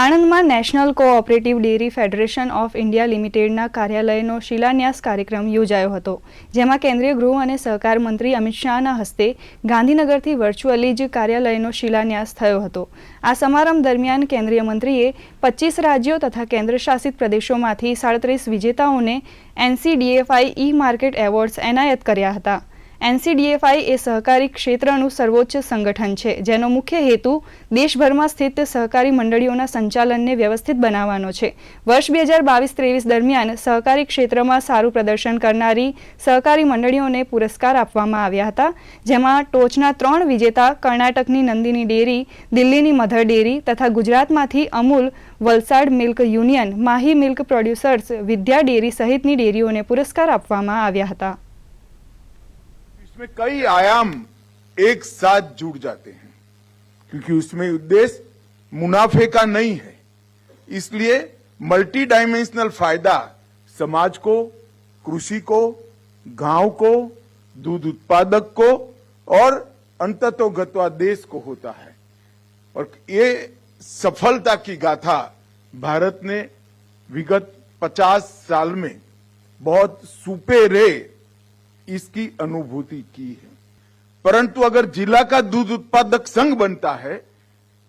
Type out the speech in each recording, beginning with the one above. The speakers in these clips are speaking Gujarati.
આણંદમાં national cooperative dairy federation of India લિમિટેડના કાર્યાલયનો શિલાન્યાસ કાર્યક્રમ યોજાયો હતો, જેમાં કેન્દ્રીય ગૃહ અને સહકાર મંત્રી અમિત શાહના હસ્તે ગાંધીનગરથી વર્ચ્યુઅલી જ કાર્યાલયનો શિલાન્યાસ થયો હતો. આ સમારંભ દરમિયાન કેન્દ્રીય મંત્રીએ પચીસ રાજ્યો તથા કેન્દ્રશાસિત પ્રદેશોમાંથી સાડત્રીસ વિજેતાઓને એનસીડીએફઆઈ ઈ માર્કેટ એવોર્ડ્સ એનાયત કર્યા હતા. એનસીડીએફઆઈ એ સહકારી ક્ષેત્રનું સર્વોચ્ચ સંગઠન છે. જેનો મુખ્ય હેતુ દેશભરમાં સ્થિત સહકારી મંડળીઓના સંચાલનને વ્યવસ્થિત બનાવવાનો છે. વર્ષ બે હજાર બાવીસ ત્રેવીસ દરમિયાન સહકારી ક્ષેત્રમાં સારું પ્રદર્શન કરનારી સહકારી મંડળીઓને પુરસ્કાર આપવામાં આવ્યા હતા. જેમાં ટોચના ત્રણ વિજેતા કર્ણાટકની નંદિની ડેરી, દિલ્હીની મધર ડેરી તથા ગુજરાતમાંથી Amul Valsad milk union, Mahi milk producers Vidya dairy સહિતની ડેરીઓને પુરસ્કાર આપવામાં આવ્યા હતા. इसमें कई आयाम एक साथ जुड़ जाते हैं, क्योंकि उसमें उद्देश्य मुनाफे का नहीं है। इसलिए मल्टी डायमेंशनल फ़ायदा समाज को, कृषि को, गाँव को, दूध उत्पादक को और अंततोगत्वा देश को होता है। और ये सफलता की गाथा भारत ने विगत 50 साल में बहुत सुपेरे इसकी अनुभूति की है परंतु अगर जिला का दूध उत्पादक संघ बनता है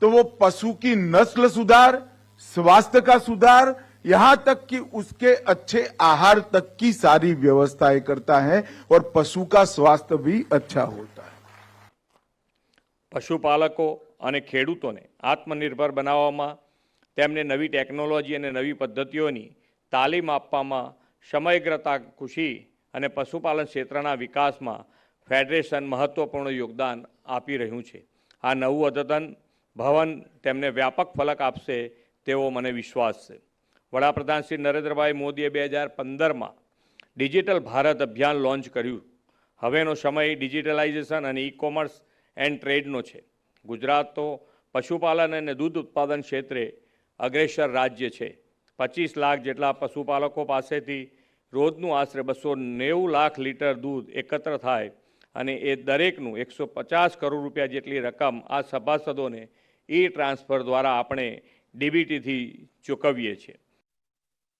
तो वो पशु की नस्ल सुधार स्वास्थ्य का सुधार यहां तक कि उसके अच्छे आहार तक की सारी व्यवस्थाएं करता है और पशु का स्वास्थ्य भी अच्छा होता है પશુપાલકો અને ખેડૂતોને આત્મનિર્ભર બનાવવામાં તેમને નવી ટેકનોલોજી અને નવી પદ્ધતિઓની તાલીમ આપવામાં સમગ્રતા ખુશી અને પશુપાલન ક્ષેત્રના વિકાસમાં ફેડરેશન મહત્ત્વપૂર્ણ યોગદાન આપી રહ્યું છે. આ નવું અદ્યતન ભવન તેમને વ્યાપક ફલક આપશે તેવો મને વિશ્વાસ છે. વડાપ્રધાન શ્રી નરેન્દ્રભાઈ મોદીએ બે હજાર પંદરમાં ડિજિટલ ભારત અભિયાન લોન્ચ કર્યું. હવેનો સમય ડિજિટલાઇઝેશન અને ઈ કોમર્સ એન્ડ ટ્રેડનો છે. ગુજરાત તો પશુપાલન અને દૂધ ઉત્પાદન ક્ષેત્રે અગ્રેસર રાજ્ય છે. પચીસ લાખ જેટલા પશુપાલકો પાસેથી રોજનું આશરે બસો નેવું લાખ લીટર દૂધ એકત્ર થાય અને એ દરેકનું એકસો પચાસ કરોડ રૂપિયા જેટલી રકમ આ સભાસદોને ઈ ટ્રાન્સફર દ્વારા આપણે ડીબીટીથી ચૂકવીએ છીએ.